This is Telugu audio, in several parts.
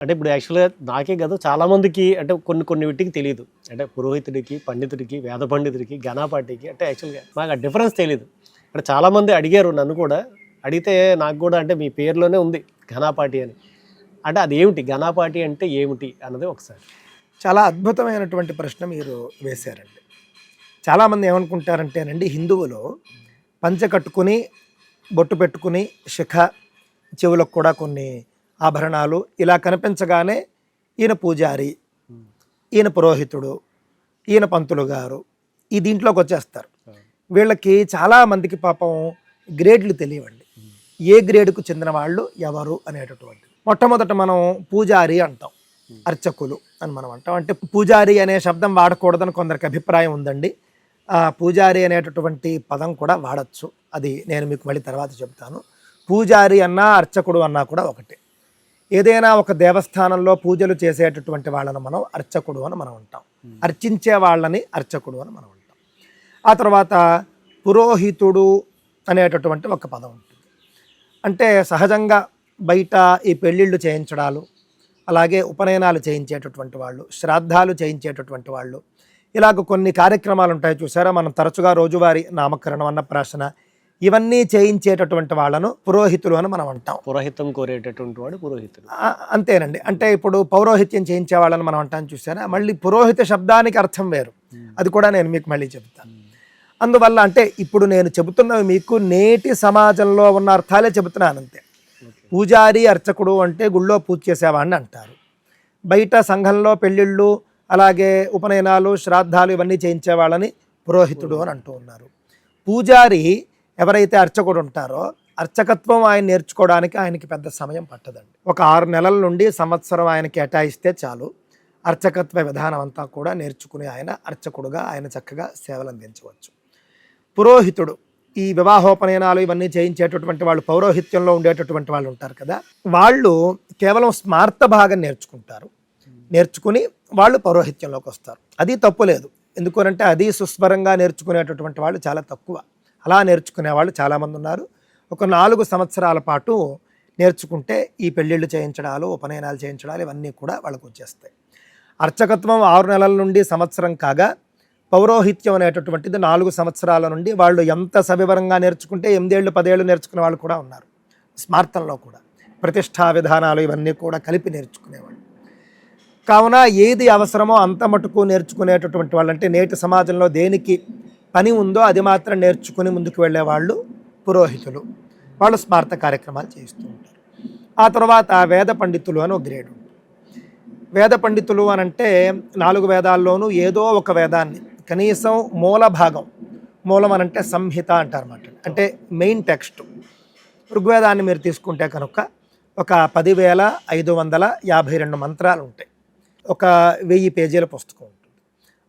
అంటే ఇప్పుడు యాక్చువల్గా నాకే కదా చాలామందికి అంటే కొన్ని కొన్ని వీటికి తెలియదు అంటే పురోహితుడికి పండితుడికి వేద పండితుడికి ఘనాపాటికి అంటే యాక్చువల్గా నాకు ఆ డిఫరెన్స్ తెలియదు అంటే చాలామంది అడిగారు నన్ను కూడా. అడిగితే నాకు కూడా అంటే మీ పేరులోనే ఉంది ఘనాపాటి అని. అంటే అది ఏమిటి? ఘనాపాటి అంటే ఏమిటి అన్నది ఒకసారి. చాలా అద్భుతమైనటువంటి ప్రశ్న మీరు వేశారండి. చాలామంది ఏమనుకుంటారంటేనండి హిందువులు పంచె కట్టుకుని బొట్టు పెట్టుకుని శిఖ చెవులకు కూడా కొన్ని ఆభరణాలు ఇలా కనిపించగానే ఈయన పూజారి ఈయన పురోహితుడు ఈయన పంతులు గారు ఈ దీంట్లోకి వచ్చేస్తారు. వీళ్ళకి చాలా మందికి పాపం గ్రేడ్లు తెలియవండి. ఏ గ్రేడ్కు చెందిన వాళ్ళు ఎవరు అనేటటువంటి మొట్టమొదట మనం పూజారి అంటాం అర్చకులు అని మనం అంటాం. అంటే పూజారి అనే శబ్దం వాడకూడదని కొందరికి అభిప్రాయం ఉందండి. పూజారి అనేటటువంటి పదం కూడా వాడచ్చు. అది నేను మీకు మళ్ళీ తర్వాత చెప్తాను. పూజారి అన్నా అర్చకుడు అన్నా కూడా ఒకటే. ఏదైనా ఒక దేవస్థానంలో పూజలు చేసేటటువంటి వాళ్ళని మనం అర్చకుడు అని మనం అంటాం. అర్చించే వాళ్ళని అర్చకుడు అని మనం అంటాం. ఆ తర్వాత పురోహితుడు అనేటటువంటి ఒక పదం ఉంటుంది. అంటే సహజంగా బయట ఈ పెళ్ళిళ్ళు చేయించడాలు అలాగే ఉపనయనాలు చేయించేటటువంటి వాళ్ళు శ్రాద్ధాలు చేయించేటటువంటి వాళ్ళు ఇలాగ కొన్ని కార్యక్రమాలు ఉంటాయి చూసారా? మనం తరచుగా రోజువారీ నామకరణం అన్నప్రాసన ఇవన్నీ చేయించేటటువంటి వాళ్ళను పురోహితులు అని మనం అంటాం. పురోహితం కోరేటటువంటి వాడు పురోహితుడు. ఆ, అంతేనండి. అంటే ఇప్పుడు పౌరోహిత్యం చేయించే వాళ్ళని మనం అంటాం చూసారా మళ్ళీ పురోహిత శబ్దానికి అర్థం వేరు. అది కూడా నేను మీకు మళ్ళీ చెబుతాను అందువల్ల అంటే ఇప్పుడు నేను చెబుతున్నవి మీకు నేటి సమాజంలో ఉన్న అర్థాలే చెబుతున్నాను అంతే. పూజారి అర్చకుడు అంటే గుళ్ళో పూజ చేసేవాడిని అంటారు. బయట సంఘంలో పెళ్ళిళ్ళు అలాగే ఉపనయనాలు శ్రాద్ధాలు ఇవన్నీ చేయించే వాళ్ళని పురోహితుడు అని అంటూ ఉన్నారు. పూజారి ఎవరైతే అర్చకుడు ఉంటారో అర్చకత్వం ఆయన నేర్చుకోవడానికి ఆయనకి పెద్ద సమయం పట్టదండి. ఒక ఆరు నెలల నుండి సంవత్సరం ఆయన కేటాయిస్తే చాలు. అర్చకత్వ విధానం అంతా కూడా నేర్చుకుని ఆయన అర్చకుడుగా ఆయన చక్కగా సేవలు అందించవచ్చు. పురోహితుడు ఈ వివాహోపనయనాలు ఇవన్నీ చేయించేటటువంటి వాళ్ళు పౌరోహిత్యంలో ఉండేటటువంటి వాళ్ళు ఉంటారు కదా వాళ్ళు కేవలం స్మార్త భాగం నేర్చుకుంటారు. నేర్చుకుని వాళ్ళు పౌరోహిత్యంలోకి వస్తారు. అది తప్పు లేదు. ఎందుకనంటే అది సుస్వరంగా నేర్చుకునేటటువంటి వాళ్ళు చాలా తక్కువ. అలా నేర్చుకునే వాళ్ళు చాలామంది ఉన్నారు. ఒక నాలుగు సంవత్సరాల పాటు నేర్చుకుంటే ఈ పెళ్ళిళ్ళు చేయించడాలు ఉపనయనాలు చేయించడాలు ఇవన్నీ కూడా వాళ్ళకు వచ్చేస్తాయి. అర్చకత్వం ఆరు నెలల నుండి సంవత్సరం కాగా పౌరోహిత్యం అనేటటువంటిది నాలుగు సంవత్సరాల నుండి వాళ్ళు ఎంత సవివరంగా నేర్చుకుంటే ఎనిమిదేళ్ళు పదేళ్ళు నేర్చుకునే వాళ్ళు కూడా ఉన్నారు. స్మార్థంలో కూడా. ప్రతిష్టా విధానాలు ఇవన్నీ కూడా కలిపి నేర్చుకునేవాళ్ళు. కావున ఏది అవసరమో అంత మటుకు నేర్చుకునేటటువంటి వాళ్ళంటే నేటి సమాజంలో దేనికి పని ఉందో అది మాత్రం నేర్చుకుని ముందుకు వెళ్ళే వాళ్ళు పురోహితులు. వాళ్ళు స్మార్త కార్యక్రమాలు చేస్తూ ఉంటారు. ఆ తర్వాత వేద పండితులు అని ఒక గ్రేడ్ ఉంటుంది. వేద పండితులు అని అంటే నాలుగు వేదాల్లోనూ ఏదో ఒక వేదాన్ని కనీసం మూల భాగం మూలం అని అంటే సంహిత అంటారు అన్నమాట. అంటే మెయిన్ టెక్స్ట్. ఋగ్వేదాన్ని మీరు తీసుకుంటే కనుక ఒక పదివేల ఐదు వందల యాభై రెండు మంత్రాలు ఉంటాయి. ఒక వెయ్యి పేజీల పుస్తకం ఉంటుంది.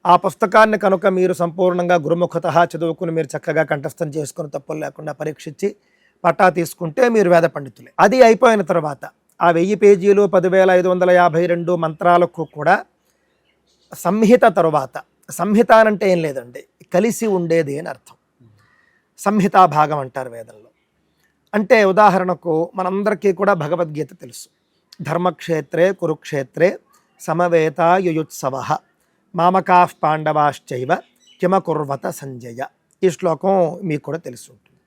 ఆ పుస్తకాన్ని కనుక మీరు సంపూర్ణంగా గురుముఖత చదువుకుని మీరు చక్కగా కంఠస్థం చేసుకుని తప్పులు లేకుండా పరీక్షించి పట్టా తీసుకుంటే మీరు వేద పండితులే. అది అయిపోయిన తర్వాత ఆ వెయ్యి పేజీలు పదివేల ఐదు వందల యాభై రెండు మంత్రాలకు కూడా సంహిత తరువాత సంహిత అంటే ఏం లేదండి కలిసి ఉండేది అని అర్థం. సంహితా భాగం అంటారు వేదంలో. అంటే ఉదాహరణకు మనందరికీ కూడా భగవద్గీత తెలుసు. ధర్మక్షేత్రే కురుక్షేత్రే సమవేత యుయుత్సవ. మామకా పాండవాశ్చైవ కిమకుర్వత సంజయ. ఈ శ్లోకం మీకు కూడా తెలిసి ఉంటుంది.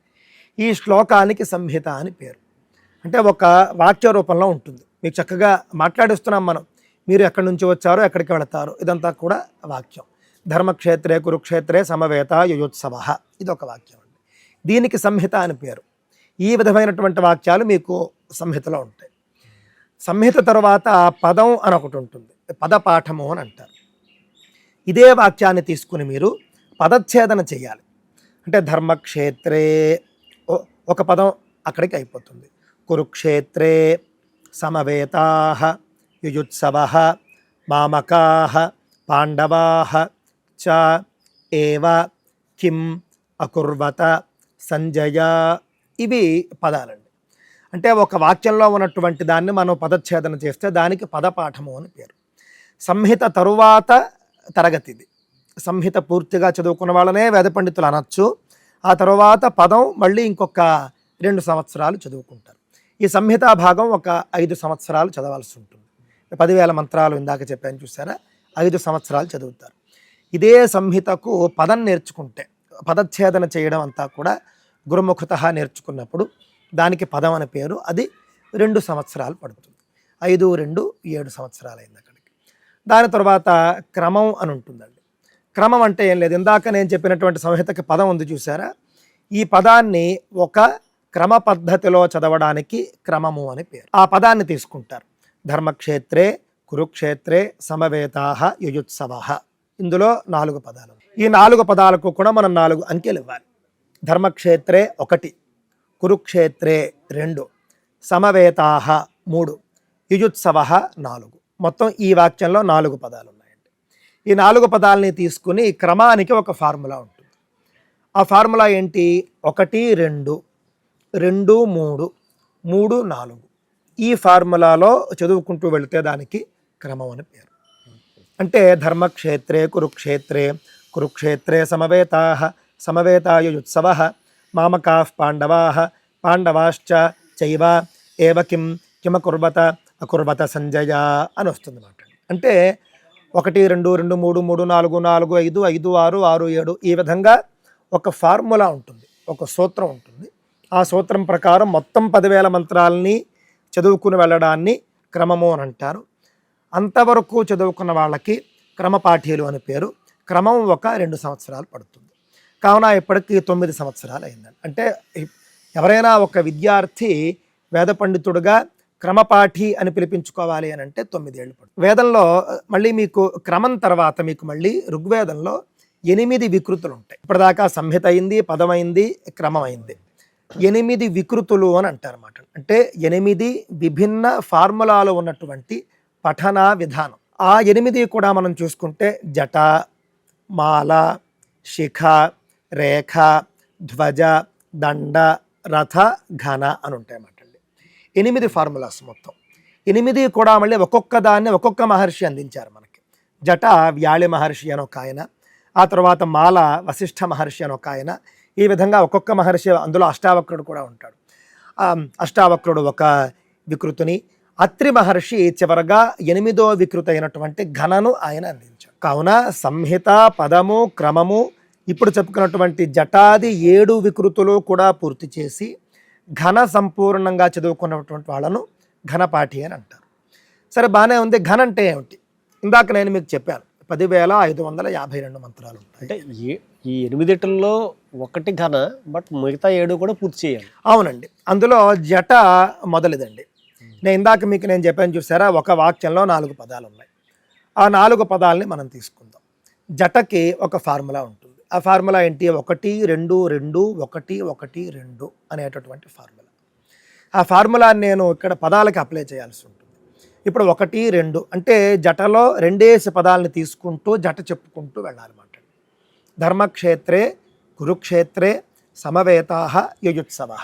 ఈ శ్లోకానికి సంహిత అని పేరు. అంటే ఒక వాక్య రూపంలో ఉంటుంది. మీకు చక్కగా మాట్లాడిస్తున్నాం మనం. మీరు ఎక్కడి నుంచి వచ్చారో ఎక్కడికి వెళతారో ఇదంతా కూడా వాక్యం. ధర్మక్షేత్రే కురుక్షేత్రే సమవేత యుయోత్సవ. ఇది ఒక వాక్యం అండి. దీనికి సంహిత అని పేరు. ఈ విధమైనటువంటి వాక్యాలు మీకు సంహితలో ఉంటాయి. సంహిత తర్వాత పదం అని ఒకటి ఉంటుంది. పదపాఠము అని అంటారు. ఇదే వాక్యాన్ని తీసుకుని మీరు పదచ్ఛేదన చేయాలి. అంటే ధర్మక్షేత్రే ఒక పదం అక్కడికి అయిపోతుంది. కురుక్షేత్రే సమవేతా యుయుత్సవ మామకా పాండవా చ ఏవ కిం అకుర్వత సంజయ ఇవి పదాలండి. అంటే ఒక వాక్యంలో ఉన్నటువంటి దాన్ని మనం పదచ్ఛేదన చేస్తే దానికి పదపాఠము అని పేరు. సంహిత తరువాత తరగతిది. సంహిత పూర్తిగా చదువుకున్న వాళ్ళనే వేద పండితులు అనొచ్చు. ఆ తర్వాత పదం మళ్ళీ ఇంకొక రెండు సంవత్సరాలు చదువుకుంటారు. ఈ సంహితా భాగం ఒక ఐదు సంవత్సరాలు చదవాల్సి ఉంటుంది. పదివేల మంత్రాలు ఇందాక చెప్పాను చూసారా? ఐదు సంవత్సరాలు చదువుతారు. ఇదే సంహితకు పదం నేర్చుకుంటే పదచ్ఛేదన చేయడం అంతా కూడా గురుముఖత నేర్చుకున్నప్పుడు దానికి పదం అనే పేరు అది రెండు సంవత్సరాలు పడుతుంది. ఐదు రెండు ఏడు సంవత్సరాలు అయింది అక్కడ. దాని తర్వాత క్రమం అని ఉంటుందండి. క్రమం అంటే ఏం లేదు. ఇందాక నేను చెప్పినటువంటి సంహితకి పదం ఉంది చూసారా? ఈ పదాన్ని ఒక క్రమ పద్ధతిలో చదవడానికి క్రమము అని పేరు. ఆ పదాన్ని తీసుకుంటారు. ధర్మక్షేత్రే కురుక్షేత్రే సమవేతాహ యుయుత్సవ. ఇందులో నాలుగు పదాలు. ఈ నాలుగు పదాలకు కూడా మనం నాలుగు అంకెలు ఇవ్వాలి. ధర్మక్షేత్రే ఒకటి కురుక్షేత్రే రెండు సమవేతాహ మూడు యుజుత్సవ నాలుగు. మొత్తం ఈ వాక్యంలో నాలుగు పదాలు ఉన్నాయండి ఈ నాలుగు పదాలని తీసుకుని క్రమానికి ఒక ఫార్ములా ఉంటుంది. ఆ ఫార్ములా ఏంటి? ఒకటి రెండు రెండు మూడు మూడు నాలుగు. ఈ ఫార్ములాలో చదువుకుంటూ వెళితే దానికి క్రమం అని పేరు. అంటే ధర్మక్షేత్రే కురుక్షేత్రే కురుక్షేత్రే సమవేతా సమవేతాయుత్సవ మామకా పాండవా పాండవాశ్చ చైవ ఏవ కిం కిమకుర్వత అకుర్వత సంజయ అని వస్తుంది అన్నమాట అంటే ఒకటి రెండు రెండు మూడు మూడు నాలుగు నాలుగు ఐదు ఐదు ఆరు ఆరు ఏడు ఈ విధంగా ఒక ఫార్ములా ఉంటుంది ఒక సూత్రం ఉంటుంది. ఆ సూత్రం ప్రకారం మొత్తం పదివేల మంత్రాలని చదువుకుని వెళ్ళడాన్ని క్రమము అని అంటారు. అంతవరకు చదువుకున్న వాళ్ళకి క్రమపాఠ్యులు అని పేరు. క్రమం ఒక రెండు సంవత్సరాలు పడుతుంది. కావున ఇప్పటికి తొమ్మిది సంవత్సరాలు అయిందండి. అంటే ఎవరైనా ఒక విద్యార్థి వేద పండితుడుగా క్రమపాఠి అని పిలిపించుకోవాలి అని అంటే తొమ్మిదేళ్ళు పడుతుంది. వేదంలో మళ్ళీ మీకు క్రమం తర్వాత మీకు మళ్ళీ ఋగ్వేదంలో ఎనిమిది వికృతులు ఉంటాయి ఇప్పటిదాకా సంహిత అయింది పదమైంది క్రమం అయింది ఎనిమిది వికృతులు అని అంటారు అన్నమాట అంటే ఎనిమిది విభిన్న ఫార్ములాలు ఉన్నటువంటి పఠన విధానం. ఆ ఎనిమిది కూడా మనం చూసుకుంటే జట మాల శిఖ రేఖ ధ్వజ దండ రథ ఘన అని ఉంటాయి అన్నమాట ఎనిమిది ఫార్ములాస్ మొత్తం. ఎనిమిది కూడా మళ్ళీ ఒక్కొక్క దాన్ని ఒక్కొక్క మహర్షి అందించారు మనకి. జట వ్యాళి మహర్షి అని ఒక ఆయన ఆ తర్వాత మాల వశిష్ఠ మహర్షి అని ఒక ఆయన ఈ విధంగా ఒక్కొక్క మహర్షి అందులో అష్టావక్రుడు కూడా ఉంటాడు. అష్టావక్రుడు ఒక వికృతిని అత్రి మహర్షి చివరగా ఎనిమిదో వికృతి అయినటువంటి ఘనను ఆయన అందించాడు. కావున సంహిత పదము క్రమము ఇప్పుడు చెప్పుకున్నటువంటి జటాది ఏడు వికృతులు కూడా పూర్తి చేసి ఘన సంపూర్ణంగా చదువుకున్నటువంటి వాళ్ళను ఘనపాఠి అని అంటారు. సరే బాగానే ఉంది. ఘన అంటే ఏమిటి? ఇందాక నేను మీకు చెప్పాను. పదివేల ఐదు వందల యాభై రెండు మంత్రాలు ఉంటాయి. అంటే ఈ ఈ ఎనిమిదిటిల్లో ఒకటి ఘన బట్ మిగతా ఏడు కూడా పూర్తి చేయాలి. అవునండి. అందులో జట మొదటిదండి నేను ఇందాక మీకు నేను చెప్పాను చూసారా ఒక వాక్యంలో నాలుగు పదాలు ఉన్నాయి. ఆ నాలుగు పదాలని మనం తీసుకుందాం. జటకి ఒక ఫార్ములా ఉంటుంది. ఆ ఫార్ములా ఏంటి? ఒకటి రెండు రెండు ఒకటి ఒకటి రెండు అనేటటువంటి ఫార్ములా. ఆ ఫార్ములాని నేను ఇక్కడ పదాలకి అప్లై చేయాల్సి ఉంటుంది. ఇప్పుడు ఒకటి రెండు అంటే జటలో రెండేసి పదాలను తీసుకుంటూ జట చెప్పుకుంటూ వెళ్ళాలన్నమాట. ధర్మక్షేత్రే కురుక్షేత్రే సమవేతాహ యుయుత్సవ.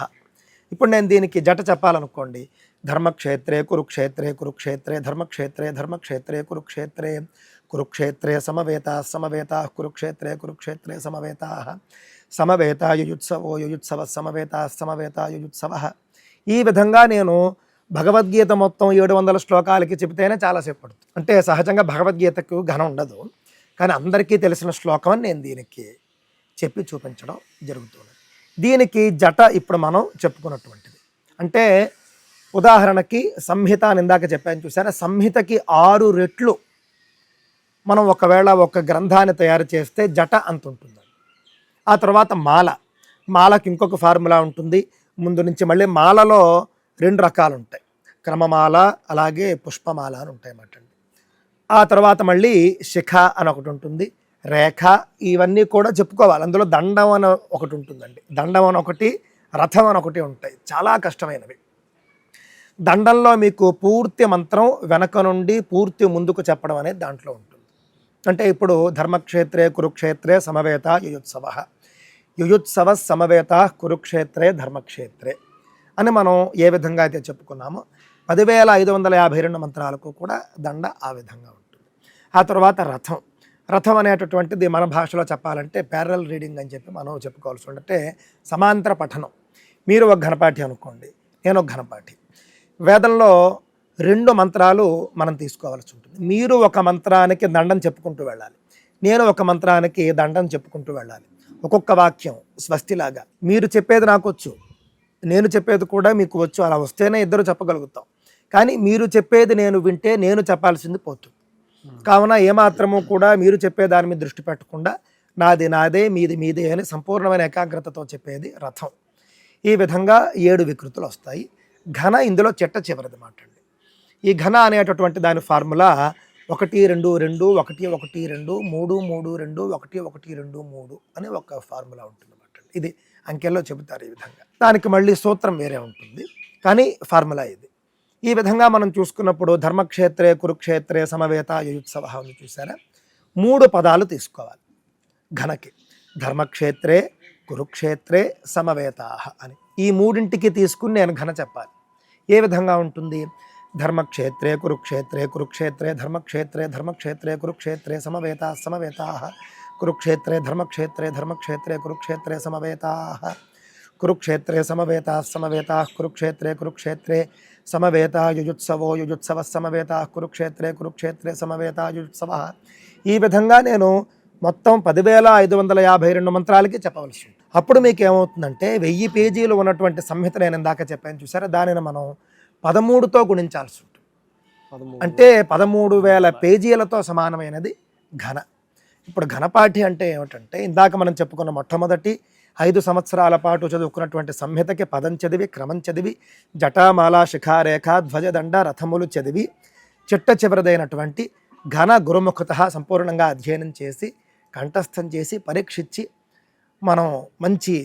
ఇప్పుడు నేను దీనికి జట చెప్పాలనుకోండి. ధర్మక్షేత్రే కురుక్షేత్రే కురుక్షేత్రే ధర్మక్షేత్రే ధర్మక్షేత్రే కురుక్షేత్రే కురుక్షేత్రే సమవేత సమవేత కురుక్షేత్రే కురుక్షేత్రే సమవేత సమవేత యుయుత్సవో యుయుత్సవ సమవేత సమవేత యుయుత్సవ ఈ విధంగా నేను భగవద్గీత మొత్తం ఏడు వందల శ్లోకాలకి చెబితేనే చాలాసేపు పడుతుంది అంటే సహజంగా భగవద్గీతకు ఘనం ఉండదు. కానీ అందరికీ తెలిసిన శ్లోకం అని నేను దీనికి చెప్పి చూపించడం జరుగుతుంది. దీనికి జట ఇప్పుడు మనం చెప్పుకున్నటువంటిది. అంటే ఉదాహరణకి సంహిత అని ఇందాక చెప్పాను చూసారా సంహితకి ఆరు రెట్లు మనం ఒకవేళ ఒక గ్రంథాన్ని తయారు చేస్తే జట అంత ఉంటుంది ఆ తర్వాత మాల. మాలకి ఇంకొక ఫార్ములా ఉంటుంది. ముందు నుంచి మళ్ళీ మాలలో రెండు రకాలు ఉంటాయి. క్రమమాల అలాగే పుష్పమాల అని ఉంటాయి అన్నమాట అండి. ఆ తర్వాత మళ్ళీ శిఖ అని ఒకటి ఉంటుంది. రేఖ ఇవన్నీ కూడా చెప్పుకోవాలి. అందులో దండం అని ఒకటి ఉంటుందండి. దండం అని ఒకటి రథం అని ఒకటి ఉంటాయి. చాలా కష్టమైనవి. దండంలో మీకు పూర్తి మంత్రం వెనక నుండి పూర్తి ముందుకు చెప్పడం అనేది దాంట్లో ఉంటుంది. అంటే ఇప్పుడు ధర్మక్షేత్రే కురుక్షేత్రే సమవేత యుయుత్సవ. యుయుత్సవ సమవేత కురుక్షేత్రే ధర్మక్షేత్రే అని మనం ఏ విధంగా అయితే చెప్పుకున్నామో పదివేల ఐదు వందల యాభై రెండు మంత్రాలకు కూడా దండ ఆ విధంగా ఉంటుంది. ఆ తర్వాత రథం. రథం అనేటటువంటిది మన భాషలో చెప్పాలంటే ప్యారల్ రీడింగ్ అని చెప్పి మనం చెప్పుకోవాల్సి ఉంటే సమాంతర పఠనం. మీరు ఒక ఘనపాఠి అనుకోండి నేను ఒక ఘనపాఠి. వేదంలో రెండు మంత్రాలు మనం తీసుకోవాల్సి ఉంటుంది. మీరు ఒక మంత్రానికి దండం చెప్పుకుంటూ వెళ్ళాలి. నేను ఒక మంత్రానికి దండం చెప్పుకుంటూ వెళ్ళాలి. ఒక్కొక్క వాక్యం స్వస్తిలాగా మీరు చెప్పేది నాకు వచ్చు నేను చెప్పేది కూడా మీకు వచ్చు అలా వస్తేనే ఇద్దరు చెప్పగలుగుతాం. కానీ మీరు చెప్పేది నేను వింటే నేను చెప్పాల్సింది పోతుంది. కావున ఏమాత్రము కూడా మీరు చెప్పే దాని మీద దృష్టి పెట్టకుండా నాది నాదే మీది మీదే అని సంపూర్ణమైన ఏకాగ్రతతో చెప్పేది రథం. ఈ విధంగా ఏడు వికృతులు వస్తాయి. ఘన ఇందులో చెట్ట చివరిది మాట అండి ఈ ఘన అనేటటువంటి దాని ఫార్ములా ఒకటి రెండు రెండు ఒకటి ఒకటి రెండు మూడు మూడు రెండు ఒకటి ఒకటి రెండు మూడు అని ఒక ఫార్ములా ఉంటుంది అన్నమాట ఇది అంకెల్లో చెబుతారు ఈ విధంగా. దానికి మళ్ళీ సూత్రం వేరే ఉంటుంది. కానీ ఫార్ములా ఇది. ఈ విధంగా మనం చూసుకున్నప్పుడు ధర్మక్షేత్రే కురుక్షేత్రే సమవేత యుత్సవ అని చూసారా? మూడు పదాలు తీసుకోవాలి. ఘనకి. ధర్మక్షేత్రే కురుక్షేత్రే సమవేత అని. ఈ మూడింటికి తీసుకుని నేను ఘన చెప్పాలి. ఏ విధంగా ఉంటుంది? ధర్మక్షేత్రే కురుక్షేత్రే కురుక్షేత్రే ధర్మక్షేత్రే ధర్మక్షేత్రే కురుక్షేత్రే సమవేతా సమవేతా కురుక్షేత్రే ధర్మక్షేత్రే ధర్మక్షేత్రే కురుక్షేత్రే సమవేతా కురుక్షేత్రే సమవేతా సమవేతా కురుక్షేత్రే కురుక్షేత్రే సమవేత యుజుత్సవో యుజుత్సవ సమవేత కురుక్షేత్రే కురుక్షేత్రే సమవేత యుజుత్సవ ఈ విధంగా నేను మొత్తం పదివేల ఐదు వందల యాభై రెండు మంత్రాలకి చెప్పవలసి అప్పుడు మీకు ఏమవుతుందంటే వెయ్యి పేజీలు ఉన్నటువంటి సంహిత నేను ఇందాక చెప్పాను. చూసారా? దానిని మనం పదమూడుతో గుణించాల్సి ఉంటుంది. అంటే పదమూడు వేల పేజీలతో సమానమైనది ఘన. ఇప్పుడు ఘనపాఠి అంటే ఏమిటంటే ఇందాక మనం చెప్పుకున్న మొట్టమొదటి ఐదు సంవత్సరాల పాటు చదువుకున్నటువంటి సంహితకి పదం చదివి క్రమం చదివి జటామాల శిఖారేఖ ధ్వజదండ రథములు చదివి చిట్ట చివరిదైనటువంటి ఘన గురుముఖత సంపూర్ణంగా అధ్యయనం చేసి కంఠస్థం చేసి పరీక్షించి మనం మంచి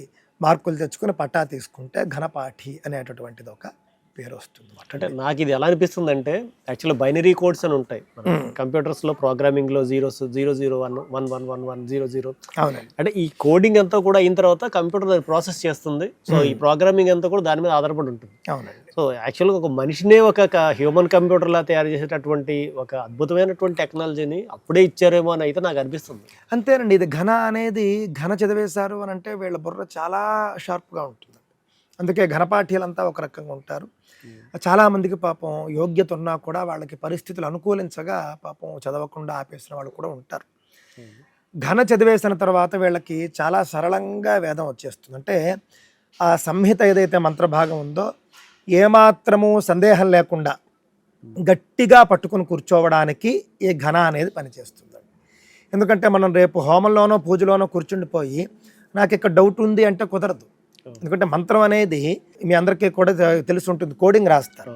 మార్కులు తెచ్చుకుని పట్టా తీసుకుంటే ఘనపాఠి అనేటటువంటిది ఒక పేరు వస్తుంది. అంటే నాకు ఇది ఎలా అనిపిస్తుంది అంటే యాక్చువల్లీ బైనరీ కోడ్స్ అని ఉంటాయి. కంప్యూటర్స్లో ప్రోగ్రామింగ్లో zeros zero zero one one one one one zero zero. అవునండి. అంటే ఈ కోడింగ్ అంతా కూడా అయిన తర్వాత కంప్యూటర్ దాన్ని ప్రాసెస్ చేస్తుంది. సో ఈ ప్రోగ్రామింగ్ అంతా కూడా దాని మీద ఆధారపడి ఉంటుంది. అవునండి. సో యాక్చువల్గా ఒక మనిషినే ఒక హ్యూమన్ కంప్యూటర్ లా తయారు చేసేటటువంటి ఒక అద్భుతమైనటువంటి టెక్నాలజీని అప్పుడే ఇచ్చారేమో అని అయితే నాకు అనిపిస్తుంది. అంతేనండి. ఇది ఘన అనేది ఘన చదివేశారు అని అంటే వీళ్ళ బుర్ర చాలా షార్ప్గా ఉంటుంది. అందుకే ఘనపాఠ్యులంతా ఒక రకంగా ఉంటారు. చాలా మందికి పాపం యోగ్యత ఉన్నా కూడా వాళ్ళకి పరిస్థితులు అనుకూలించగా పాపం చదవకుండా ఆపేసిన వాళ్ళు కూడా ఉంటారు. ఘన చదివేసిన తర్వాత వీళ్ళకి చాలా సరళంగా వేదం వచ్చేస్తుంది. అంటే ఆ సంహిత ఏదైతే మంత్రభాగం ఉందో ఏమాత్రము సందేహం లేకుండా గట్టిగా పట్టుకుని కూర్చోవడానికి ఈ ఘన అనేది పనిచేస్తుంది. ఎందుకంటే మనం రేపు హోమంలోనో పూజలోనో కూర్చుండిపోయి నాకు ఇక్కడ డౌట్ ఉంది అంటే కుదరదు. ఎందుకంటే మంత్రం అనేది మీ అందరికీ కూడా తెలిసి ఉంటుంది కోడింగ్ రాస్తారు.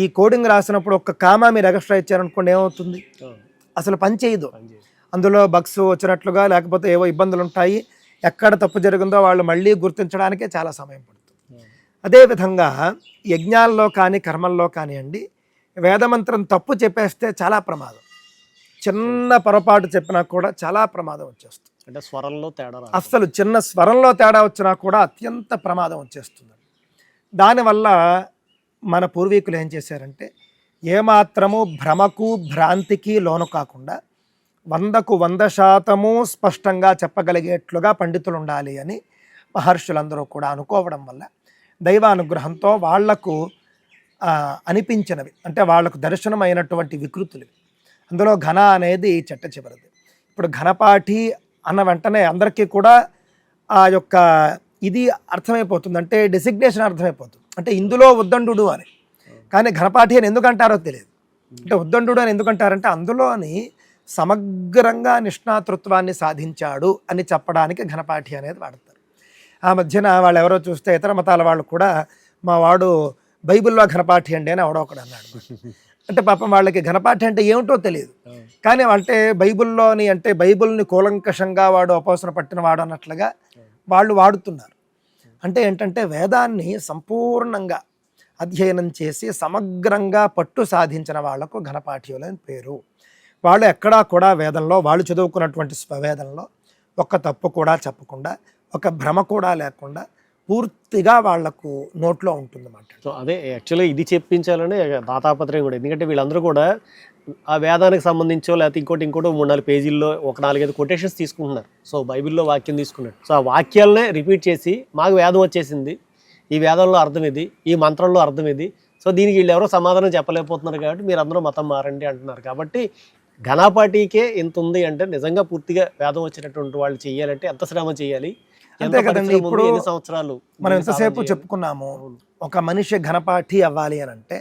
ఈ కోడింగ్ రాసినప్పుడు ఒక్క కామా మీరు ఎక్స్ట్రా ఇచ్చారనుకోండి ఏమవుతుంది. అసలు పని చేయదు. అందులో బగ్స్ వచ్చినట్లుగా లేకపోతే ఏవో ఇబ్బందులు ఉంటాయి. ఎక్కడ తప్పు జరిగిందో వాళ్ళు మళ్ళీ గుర్తించడానికే చాలా సమయం పడుతుంది. అదేవిధంగా యజ్ఞాల్లో కానీ కర్మల్లో కానివ్వండి వేదమంత్రం తప్పు చెప్పేస్తే చాలా ప్రమాదం. చిన్న పొరపాటు చెప్పినా కూడా చాలా ప్రమాదం వచ్చేస్తుంది. అంటే స్వరంలో తేడా అసలు అస్సలు చిన్న స్వరంలో తేడా వచ్చినా కూడా అత్యంత ప్రమాదం వచ్చేస్తుంది. దానివల్ల మన పూర్వీకులు ఏం చేశారంటే ఏమాత్రము భ్రమకు భ్రాంతికి లోను కాకుండా వందకు వంద శాతము స్పష్టంగా చెప్పగలిగేట్లుగా పండితులు ఉండాలి అని మహర్షులందరూ కూడా అనుకోవడం వల్ల దైవానుగ్రహంతో వాళ్ళకు అనిపించినవి. అంటే వాళ్ళకు దర్శనం అయినటువంటి వికృతులు. అందులో ఘన అనేది చెట్ట చివరిది. ఇప్పుడు ఘనపాఠి అన్న వెంటనే అందరికీ కూడా ఆ యొక్క ఇది అర్థమైపోతుంది. అంటే డెసిగ్నేషన్ అర్థమైపోతుంది. అంటే ఇందులో ఉద్దండు అని. కానీ ఘనపాఠి అని ఎందుకంటారో తెలియదు. అంటే ఉద్దండు అని ఎందుకంటారంటే అందులోని సమగ్రంగా నిష్ణాతృత్వాన్ని సాధించాడు అని చెప్పడానికి ఘనపాఠి అనేది వాడతారు. ఆ మధ్యన వాళ్ళు ఎవరో చూస్తే ఇతర మతాల వాళ్ళు కూడా మా వాడు బైబిల్లో ఘనపాఠి అండి అని ఎవడో ఒకడు అన్నాడు. అంటే పాపం వాళ్ళకి ఘనపాఠి అంటే ఏమిటో తెలియదు. కానీ అంటే బైబిల్లోని అంటే బైబిల్ని కూలంకషంగా వాడు అపోసన పట్టిన వాడు అన్నట్లుగా వాళ్ళు వాడుతున్నారు. అంటే ఏంటంటే వేదాన్ని సంపూర్ణంగా అధ్యయనం చేసి సమగ్రంగా పట్టు సాధించిన వాళ్ళకు ఘనపాఠ్యులు అని పేరు. వాళ్ళు ఎక్కడా కూడా వేదంలో వాళ్ళు చదువుకున్నటువంటి స్వవేదంలో ఒక్క తప్పు కూడా చెప్పకుండా ఒక భ్రమ కూడా లేకుండా పూర్తిగా వాళ్ళకు నోట్లో ఉంటుందన్నమాట. సో అదే యాక్చువల్గా ఇది చెప్పించాలని దాతాపత్రం కూడా. ఎందుకంటే వీళ్ళందరూ కూడా ఆ వేదానికి సంబంధించో లేకపోతే ఇంకోటి ఇంకోటి మూడు నాలుగు పేజీల్లో ఒక నాలుగైదు కొటేషన్స్ తీసుకుంటున్నారు. సో బైబిల్లో వాక్యం తీసుకున్నారు. సో ఆ వాక్యాలనే రిపీట్ చేసి మాకు వేదం వచ్చేసింది. ఈ వేదంలో అర్థం ఇది ఈ మంత్రంలో అర్థం ఇది. సో దీనికి వీళ్ళు ఎవరో సమాధానం చెప్పలేకపోతున్నారు కాబట్టి మీరు అందరూ మతం మారండి అంటున్నారు. కాబట్టి ఘనాపాటికే ఇంత ఉంది అంటే నిజంగా పూర్తిగా వేదం వచ్చినటువంటి వాళ్ళు చేయాలంటే ఎంత శ్రమ చేయాలి? అంతే కదండి, ఇప్పుడు సంవత్సరాలు మనం ఎంతసేపు? చెప్పుకున్నాము ఒక మనిషి ఘనపాఠి అవ్వాలి అని అంటే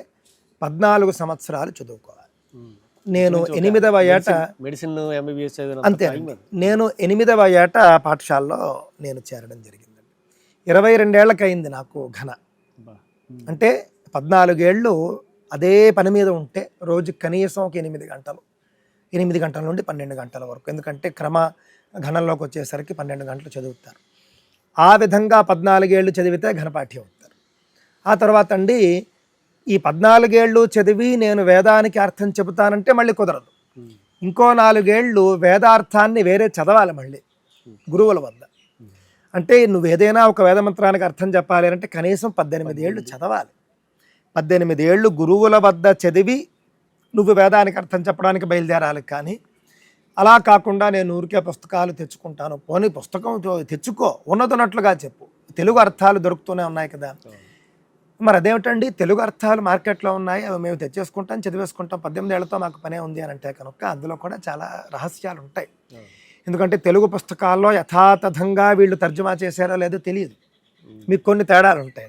పద్నాలుగు సంవత్సరాలు చదువుకోవాలి. నేను ఎనిమిదవ ఏట మెడిసిన్ ఎంబీబీఎస్ అంతే నేను ఎనిమిదవ ఏట పాఠశాలలో నేను చేరడం జరిగిందండి. ఇరవై రెండేళ్ళకి అయింది నాకు ఘన. అంటే పద్నాలుగేళ్ళు అదే పని మీద ఉంటే రోజు కనీసం ఒక ఎనిమిది గంటలు ఎనిమిది గంటల నుండి పన్నెండు గంటల వరకు. ఎందుకంటే క్రమ ఘనంలోకి వచ్చేసరికి పన్నెండు గంటలు చదువుతారు. ఆ విధంగా పద్నాలుగేళ్ళు చదివితే ఘనపాఠ్యం అవుతారు ఆ తర్వాత అండి ఈ పద్నాలుగేళ్ళు చదివి నేను వేదానికి అర్థం చెబుతానంటే మళ్ళీ కుదరదు. ఇంకో నాలుగేళ్ళు వేదార్థాన్ని వేరే చదవాలి మళ్ళీ గురువుల వద్ద. అంటే నువ్వు ఏదైనా ఒక వేద మంత్రానికి అర్థం చెప్పాలి అంటే కనీసం పద్దెనిమిది ఏళ్ళు చదవాలి. పద్దెనిమిది ఏళ్ళు గురువుల వద్ద చదివి నువ్వు వేదానికి అర్థం చెప్పడానికి బయలుదేరాలి కానీ అలా కాకుండా నేను ఊరికే పుస్తకాలు తెచ్చుకుంటాను. పోనీ పుస్తకం తెచ్చుకో. ఉన్నదన్నట్లుగా చెప్పు. తెలుగు అర్థాలు దొరుకుతూనే ఉన్నాయి కదా. మరి అదేమిటండి? తెలుగు అర్థాలు మార్కెట్లో ఉన్నాయి. అవి మేము తెచ్చేసుకుంటాం చదివేసుకుంటాం. పద్దెనిమిది ఏళ్ళతో మాకు పనే ఉంది అని అంటే కనుక అందులో కూడా చాలా రహస్యాలు ఉంటాయి. ఎందుకంటే తెలుగు పుస్తకాల్లో యథాతథంగా వీళ్ళు తర్జుమా చేశారో లేదో తెలియదు. మీకు కొన్ని తేడాలు ఉంటాయి.